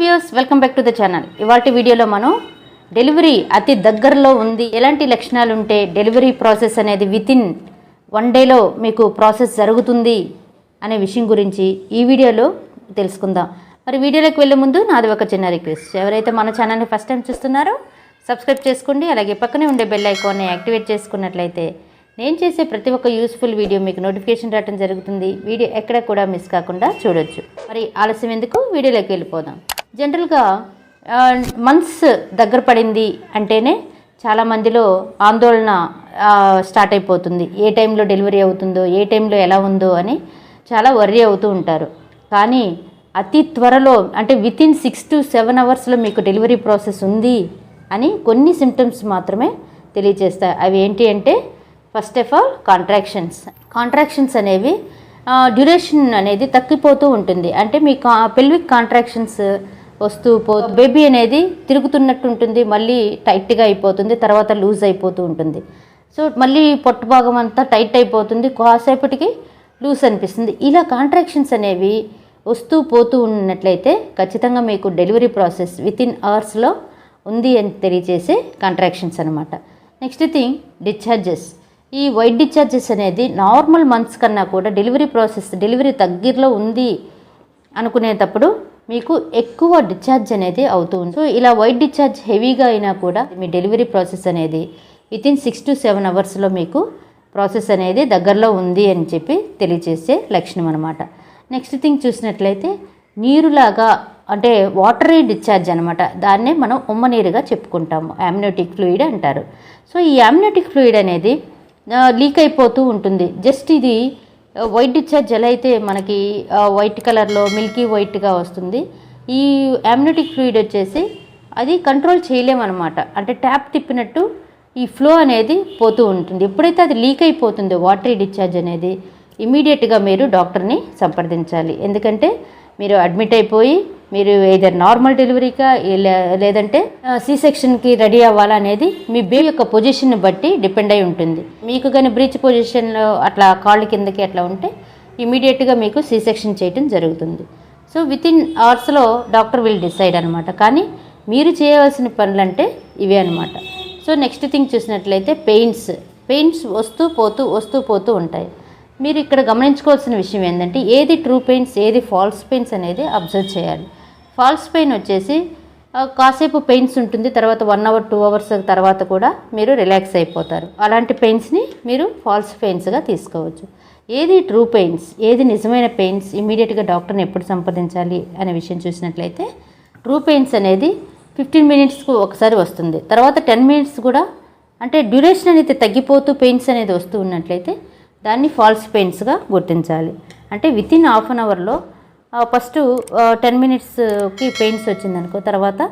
Views welcome back to the channel ఇవాళ వీడియోలో మనం డెలివరీ అతి దగ్గరలో ఉంది. ఎలాంటి లక్షణాలు ఉంటే డెలివరీ ప్రాసెస్ అనేది వితిన్ వన్ డేలో మీకు ప్రాసెస్ జరుగుతుంది అనే విషయం గురించి ఈ వీడియోలో తెలుసుకుందాం. మరి వీడియోలోకి వెళ్ళే ముందు నాది ఒక చిన్న రిక్వెస్ట్ ఎవరైతే మన ఛానల్ని ఫస్ట్ టైం చూస్తున్నారో సబ్స్క్రైబ్ చేసుకోండి. అలాగే పక్కనే ఉండే బెల్ ఐకాన్ని యాక్టివేట్ చేసుకున్నట్లయితే నేను చేసే ప్రతి ఒక్క యూస్ఫుల్ వీడియో మీకు నోటిఫికేషన్ రావడం జరుగుతుంది. వీడియో ఎక్కడ కూడా మిస్ కాకుండా చూడొచ్చు. మరి ఆలస్యం ఎందుకు? వీడియోలోకి వెళ్ళిపోదాం. జనరల్గా మంత్స్ దగ్గర పడింది అంటేనే చాలా మందిలో ఆందోళన స్టార్ట్ అయిపోతుంది. ఏ టైంలో డెలివరీ అవుతుందో ఏ టైంలో ఎలా ఉందో అని చాలా వర్రీ అవుతూ ఉంటారు. కానీ అతి త్వరలో అంటే within six to seven అవర్స్లో మీకు డెలివరీ ప్రాసెస్ ఉంది అని కొన్ని సిమ్టమ్స్ మాత్రమే తెలియజేస్తాయి. అవి ఏంటి అంటే first of all contractions contractions అనేవి డ్యూరేషన్ అనేది తగ్గిపోతూ ఉంటుంది. అంటే మీ కా పెల్విక్ కాంట్రాక్షన్స్ వస్తూ పో బేబీ అనేది తిరుగుతున్నట్టు ఉంటుంది మళ్ళీ టైట్గా అయిపోతుంది తర్వాత లూజ్ అయిపోతూ ఉంటుంది. సో మళ్ళీ పొట్టు భాగం అంతా టైట్ అయిపోతుంది కాసేపటికి లూజ్ అనిపిస్తుంది. ఇలా కాంట్రాక్షన్స్ అనేవి వస్తూ పోతూ ఉన్నట్లయితే ఖచ్చితంగా మీకు డెలివరీ ప్రాసెస్ విత్ ఇన్ అవర్స్లో ఉంది అని తెలియజేసే కాంట్రాక్షన్స్ అనమాట నెక్స్ట్ థింగ్ డిశ్చార్జెస్. ఈ వైట్ డిశ్చార్జెస్ అనేది నార్మల్ మంత్స్ కన్నా కూడా డెలివరీ ప్రాసెస్ డెలివరీ దగ్గరలో ఉంది అనుకునేటప్పుడు మీకు ఎక్కువ డిశ్చార్జ్ అనేది అవుతూ ఉంది సో ఇలా వైట్ డిశ్చార్జ్ హెవీగా అయినా కూడా మీ డెలివరీ ప్రాసెస్ అనేది within six to seven అవర్స్లో మీకు ప్రాసెస్ అనేది దగ్గరలో ఉంది అని చెప్పి తెలియజేసే లక్షణం అనమాట నెక్స్ట్ థింగ్ చూసినట్లయితే నీరులాగా అంటే వాటరీ డిశ్చార్జ్ అనమాట దాన్నే మనం ఉమ్మ నీరుగా చెప్పుకుంటాము. యామ్నోటిక్ ఫ్లూయిడ్ అంటారు. సో ఈ యామ్నోటిక్ ఫ్లూయిడ్ అనేది లీక్ అయిపోతూ ఉంటుంది. జస్ట్ ఇది వైట్ డిశ్చార్జ్ ఎలా అయితే మనకి వైట్ కలర్లో మిల్కీ వైట్గా వస్తుంది. ఈ యామ్నోటిక్ ఫ్లూయిడ్ వచ్చేసి అది కంట్రోల్ చేయలేమన్నమాట. అంటే ట్యాప్ తిప్పినట్టు ఈ ఫ్లో అనేది పోతూ ఉంటుంది. ఎప్పుడైతే అది లీక్ అయిపోతుందో వాటరీ డిశ్చార్జ్ అనేది ఇమీడియట్గా మీరు డాక్టర్ని సంప్రదించాలి. ఎందుకంటే మీరు అడ్మిట్ అయిపోయి మీరు ఏదైనా నార్మల్ డెలివరీకా లే- లేదంటే సి సెక్షన్కి రెడీ అవ్వాలా అనేది మీ బేబీ యొక్క పొజిషన్ బట్టి డిపెండ్ అయి ఉంటుంది. మీకు కానీ బ్రీచ్ పొజిషన్లో అట్లా కాళ్ళు కిందకి అట్లా ఉంటే ఇమీడియట్గా మీకు సి సెక్షన్ చేయటం జరుగుతుంది. సో విత్ ఇన్ అవర్స్లో డాక్టర్ విల్ డిసైడ్ అనమాట కానీ మీరు చేయవలసిన పనులంటే ఇవే అనమాట సో నెక్స్ట్ థింగ్ చూసినట్లయితే పెయిన్స్ పెయిన్స్ వస్తూ పోతూ వస్తూ పోతూ ఉంటాయి. మీరు ఇక్కడ గమనించుకోవాల్సిన విషయం ఏంటంటే ఏది ట్రూ పెయిన్స్ ఏది ఫాల్స్ పెయిన్స్ అనేది అబ్జర్వ్ చేయాలి. ఫాల్స్ పెయిన్ వచ్చేసి కాసేపు పెయిన్స్ ఉంటుంది తర్వాత వన్ అవర్ టూ అవర్స్ తర్వాత కూడా మీరు రిలాక్స్ అయిపోతారు. అలాంటి పెయిన్స్ని మీరు ఫాల్స్ పెయిన్స్గా తీసుకోవచ్చు. ఏది ట్రూ పెయిన్స్ ఏది నిజమైన పెయిన్స్ ఇమీడియట్గా డాక్టర్ని ఎప్పుడు సంప్రదించాలి అనే విషయం చూసినట్లయితే ట్రూ పెయిన్స్ అనేది ఫిఫ్టీన్ మినిట్స్కు ఒకసారి వస్తుంది. తర్వాత టెన్ మినిట్స్ కూడా అంటే డ్యూరేషన్ అనేది తగ్గిపోతూ పెయిన్స్ అనేది వస్తూ ఉన్నట్లయితే దాన్ని ఫాల్స్ పెయిన్స్గా గుర్తించాలి. అంటే వితిన్ హాఫ్ అన్ అవర్లో ఫస్ట్ టెన్ మినిట్స్కి పెయిన్స్ వచ్చిందనుకో తర్వాత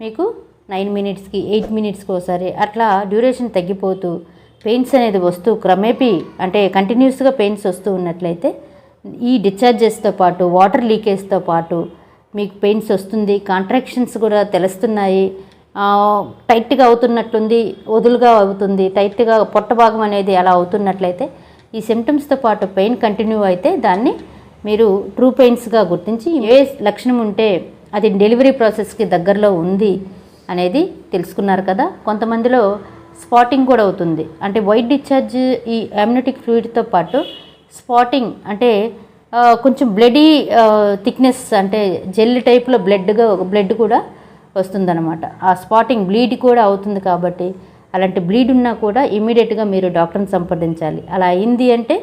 మీకు నైన్ మినిట్స్కి ఎయిట్ మినిట్స్కి ఒకసారి అట్లా డ్యూరేషన్ తగ్గిపోతూ పెయిన్స్ అనేది వస్తూ క్రమేపీ అంటే కంటిన్యూస్గా పెయిన్స్ వస్తూ ఉన్నట్లయితే ఈ డిశ్చార్జెస్తో పాటు వాటర్ లీకేజ్తో పాటు మీకు పెయిన్స్ వస్తుంది కాంట్రాక్షన్స్ కూడా తెలుస్తున్నాయి టైట్గా అవుతున్నట్లుంది వదులుగా అవుతుంది టైట్గా పొట్ట భాగం అనేది అలా అవుతున్నట్లయితే ఈ సిమ్టమ్స్తో పాటు పెయిన్ కంటిన్యూ అయితే దాన్ని మీరు ట్రూ పెయిన్స్గా గుర్తించి ఏ లక్షణం ఉంటే అది డెలివరీ ప్రాసెస్కి దగ్గరలో ఉంది అనేది తెలుసుకున్నారు కదా. కొంతమందిలో స్పాటింగ్ కూడా అవుతుంది. అంటే వైట్ డిశ్చార్జ్ ఈ అమ్యూనిటిక్ ఫ్లూయిడ్తో పాటు స్పాటింగ్ అంటే కొంచెం బ్లడీ థిక్నెస్ అంటే జెల్ టైప్లో బ్లడ్గా బ్లడ్ కూడా వస్తుందన్నమాట. ఆ స్పాటింగ్ బ్లీడ్ కూడా అవుతుంది కాబట్టి అలాంటి బ్లీడ్ ఉన్నా కూడా ఇమీడియట్గా మీరు డాక్టర్ని సంప్రదించాలి. అలా అయింది అంటే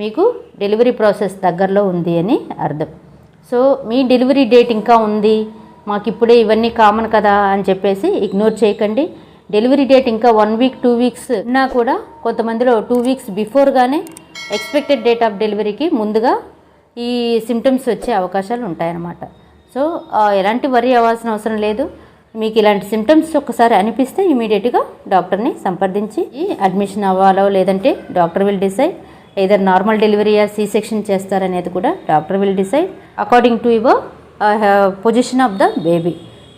మీకు డెలివరీ ప్రాసెస్ దగ్గరలో ఉంది అని అర్థం. సో మీ డెలివరీ డేట్ ఇంకా ఉంది. మాకు ఇప్పుడే ఇవన్నీ కామన్ కదా అని చెప్పేసి ఇగ్నోర్ చేయకండి. డెలివరీ డేట్ ఇంకా వన్ వీక్ టూ వీక్స్ ఉన్నా కూడా కొంతమందిలో టూ వీక్స్ బిఫోర్గానే ఎక్స్పెక్టెడ్ డేట్ ఆఫ్ డెలివరీకి ముందుగా ఈ సిమ్టమ్స్ వచ్చే అవకాశాలు ఉంటాయన్నమాట. సో ఎలాంటి వరి అవ్వాల్సిన అవసరం లేదు. మీకు ఇలాంటి సిమ్టమ్స్ ఒకసారి అనిపిస్తే ఇమీడియట్గా డాక్టర్ని సంప్రదించి ఈ అడ్మిషన్ అవ్వాలో లేదంటే doctor will decide. Either normal డెలివరీయా C section చేస్తారనేది కూడా doctor will decide according to your position of the baby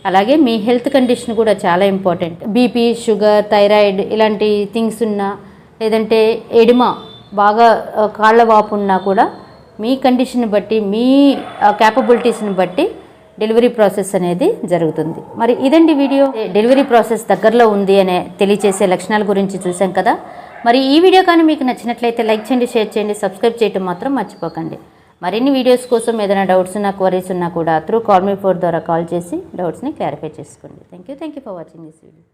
అలాగే మీ హెల్త్ కండిషన్ కూడా చాలా ఇంపార్టెంట్ బీపీ షుగర్ థైరాయిడ్ ఇలాంటి థింగ్స్ ఉన్నా లేదంటే ఎడిమా బాగా uh, కాళ్ళ వాపు ఉన్నా కూడా మీ కండిషన్ బట్టి మీ uh, క్యాపబిలిటీస్ని బట్టి డెలివరీ ప్రాసెస్ అనేది జరుగుతుంది. మరి ఇదండి వీడియో. డెలివరీ ప్రాసెస్ దగ్గరలో ఉంది అనే తెలియచేసే లక్షణాల గురించి చూసాం కదా. మరి ఈ వీడియో కానీ మీకు నచ్చినట్లయితే లైక్ చేయండి షేర్ చేయండి సబ్స్క్రైబ్ చేయడం మాత్రం మర్చిపోకండి. మరిన్ని వీడియోస్ కోసం ఏదైనా డౌట్స్ ఉన్నా క్వరీస్ ఉన్నా కూడా త్రూ కాల్ మీ ఫోర్ ద్వారా కాల్ చేసి డౌట్స్ని క్లారిఫై చేసుకోండి. Thank you thank you for watching this video